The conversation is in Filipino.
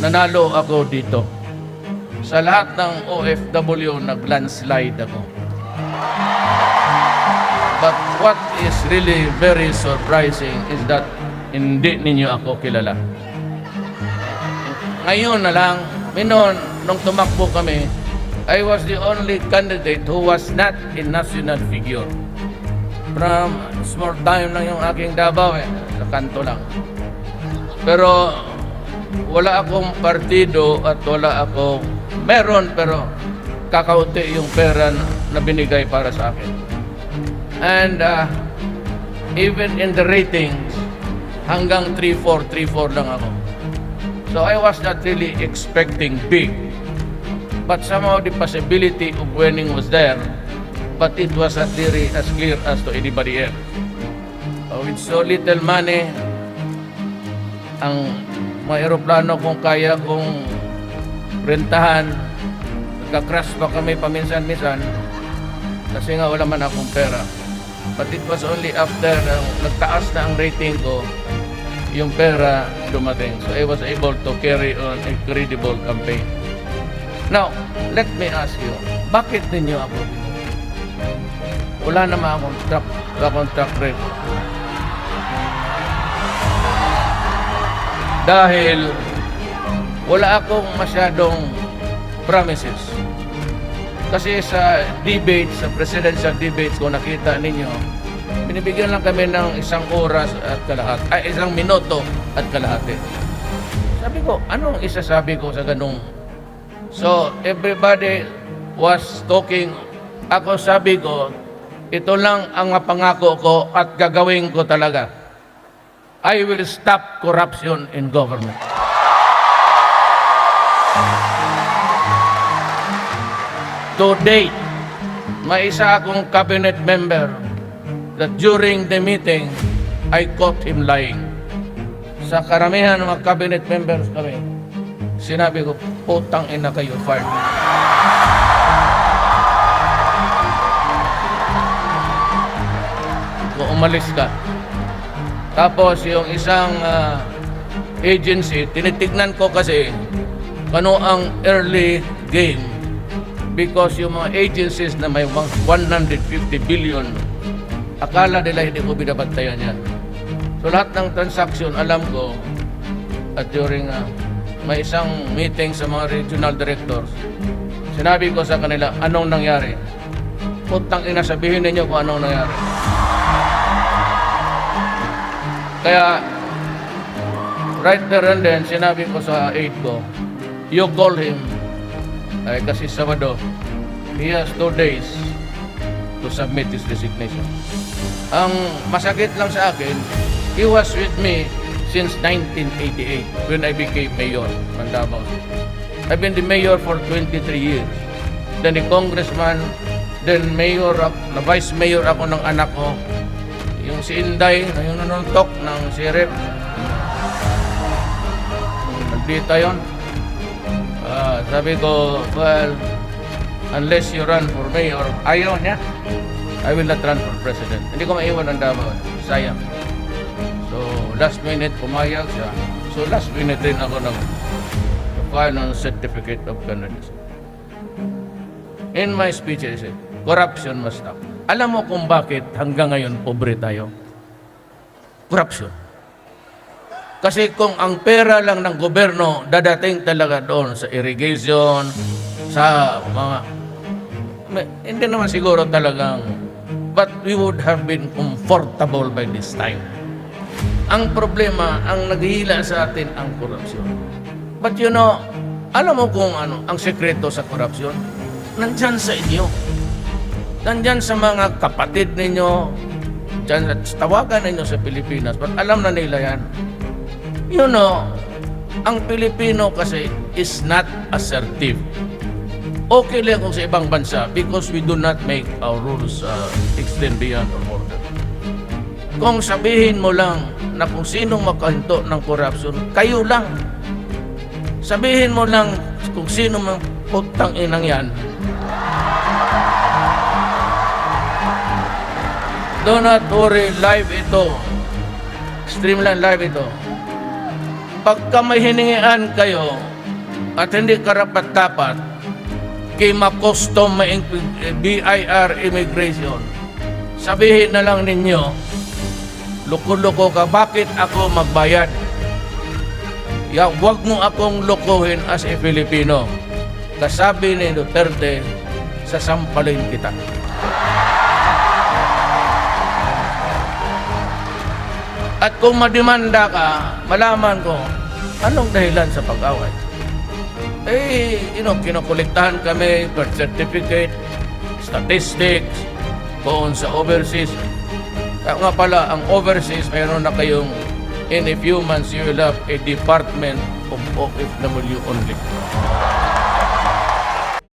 nanalo ako dito. Sa lahat ng OFW, nag-landslide ako. But what is really very surprising is that hindi ninyo ako kilala. Ngayon na lang, minon, nung tumakbo kami, I was the only candidate who was not a national figure. From small time lang yung aking Davao eh, sa kanto lang. Pero wala akong partido at wala akong meron pero kakaunti yung pera na binigay para sa akin. And uh, even in the ratings, hanggang 3-4, 3-4 lang ako. So I was not really expecting big. But somehow the possibility of winning was there. But it was not really as clear as to anybody else. Uh, with so little money, ang mga aeroplano kung kaya kong rentahan, nagka-crash pa kami paminsan-minsan kasi nga wala man akong pera. But it was only after uh, nagtaas na ang rating ko, yung pera dumating. So I was able to carry on a credible campaign. Now, let me ask you, bakit ninyo ako? Wala naman akong track, akong track record. Dahil wala akong masyadong promises. Kasi sa debate, sa presidential debates ko nakita ninyo, binibigyan lang kami ng isang oras at kalahati, ay isang minuto at kalahati. Sabi ko, anong isasabi ko sa ganung? So, everybody was talking. Ako sabi ko, ito lang ang mapangako ko at gagawin ko talaga. I will stop corruption in government. To date, may isa akong cabinet member that during the meeting, I caught him lying. Sa karamihan ng mga cabinet members kami, sinabi ko, putang ina kayo, fired. Kung umalis ka. Tapos yung isang ah, agency, tinitignan ko kasi ano ang early game because yung mga agencies na may mga 150 billion, akala nila hindi ko binabantayan yan. So lahat ng transaction, alam ko, at during ah, may isang meeting sa mga regional directors, sinabi ko sa kanila, anong nangyari? Putang ina, sabihin ninyo kung anong nangyari. Kaya, right there and then, sinabi ko sa aide ko, you call him, ay kasi Sabado, he has two days to submit his resignation. Ang masakit lang sa akin, he was with me since 1988 when I became mayor ng Davao. I've been the mayor for 23 years. Then the congressman, then mayor, na vice mayor ako ng anak ko. Yung si Inday, na yung nanuntok ng sheriff. Nandito yun. Ah, sabi ko, well, unless you run for mayor, ayaw niya. I will not run for president. Hindi ko maiwan ang Davao. Sayang. So, last minute, pumayag siya. So, last minute rin ako nag file ng certificate of candidacy. In my speech, I said, corruption must stop. Alam mo kung bakit hanggang ngayon pobre tayo? Corruption. Kasi kung ang pera lang ng gobyerno dadating talaga doon sa irrigation, sa mga... may- hindi naman siguro talagang... But we would have been comfortable by this time. Ang problema, ang naghihila sa atin ang korupsyon. But you know, alam mo kung ano ang sekreto sa korupsyon? Nandyan sa inyo. Nandyan sa mga kapatid ninyo. Dyan, tawagan ninyo sa Pilipinas. But alam na nila yan. You know, ang Pilipino kasi is not assertive. Okay lang kung sa ibang bansa because we do not make our rules uh, extend beyond our border. Kung sabihin mo lang na kung sinong makahinto ng corruption, kayo lang. Sabihin mo lang kung sino mang putang inang yan. Do not worry, live ito. Streamline live ito. pagka may hiningian kayo at hindi karapat-dapat, kay ma-custom ma BIR immigration, sabihin na lang ninyo, loko-loko ka, bakit ako magbayad? Ya, wag mo akong lokohin as a Filipino. Kasabi ni Duterte, sasampalin kita. At kung mademanda ka, malaman ko, anong dahilan sa pag-away? Eh, you know, kinokolektahan kami, birth certificate, statistics, kung sa overseas. Kaya nga pala, ang overseas, mayroon na kayong, in a few months, you will have a department of OFW only.